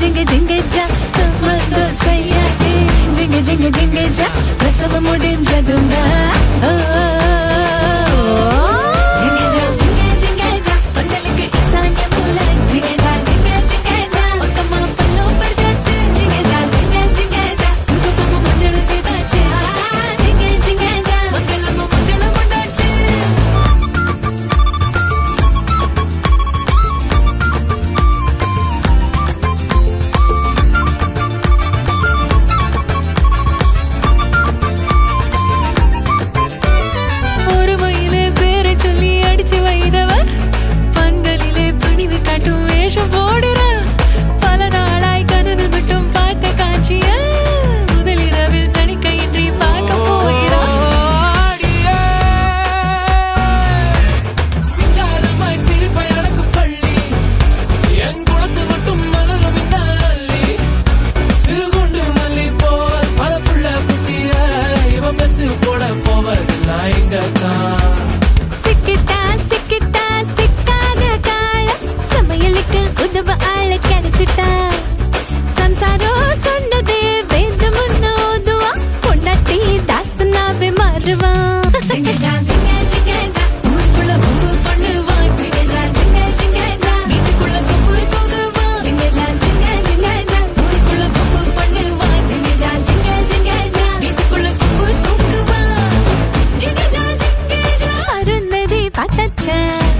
జింగ జింగ జ సమదోసయ్యాకి జింగ జింగ జింగ జ ప్రసవ ముడించదుందా? ఓ